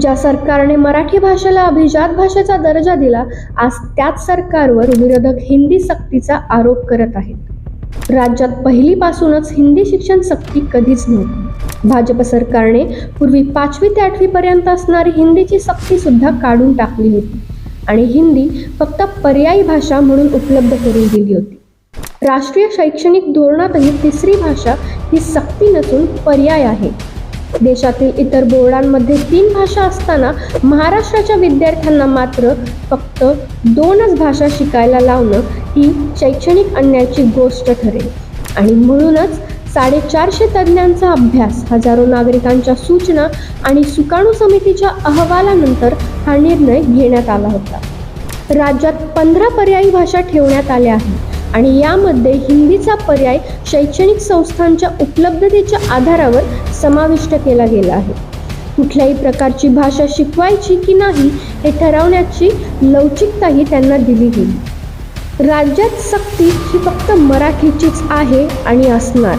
ज्या सरकारने मराठी भाषेला अभिजात भाषेचा दर्जा दिला आज त्याच सरकारवर विरोधक हिंदी सक्तीचा आरोप करत आहेत. राज्यात पहिलीपासूनच हिंदी शिक्षण सक्ती कधीच नव्हती. भाजप सरकारने पूर्वी पाचवी ते आठवीपर्यंत असणारी हिंदीची सक्ती सुद्धा काढून टाकली होती आणि हिंदी फक्त पर्यायी भाषा म्हणून उपलब्ध करून दिली होती. राष्ट्रीय शैक्षणिक धोरणातही तिसरी भाषा ही सक्ती नसून पर्याय आहे. देशातील इतर बोर्डांमध्ये तीन भाषा असताना महाराष्ट्राच्या विद्यार्थ्यांना मात्र फक्त दोनच भाषा शिकायला लावणं ही शैक्षणिक अन्यायाची गोष्ट ठरेल. आणि म्हणूनच साडेचारशे तज्ज्ञांचा अभ्यास हजारो नागरिकांच्या सूचना आणि सुकाणू समितीच्या अहवालानंतर हा निर्णय घेण्यात आला होता. राज्यात पंधरा पर्यायी भाषा ठेवण्यात आल्या आहेत. आणि यामध्ये हिंदीचा पर्याय शैक्षणिक संस्थांच्या उपलब्धतेच्या आधारावर समाविष्ट केला गेला आहे. कुठल्याही प्रकारची भाषा शिकवायची की नाही हे ठरवण्याची लवचिकताही त्यांना दिली गेली. राज्यात सक्ती ही फक्त मराठीचीच आहे आणि असणार.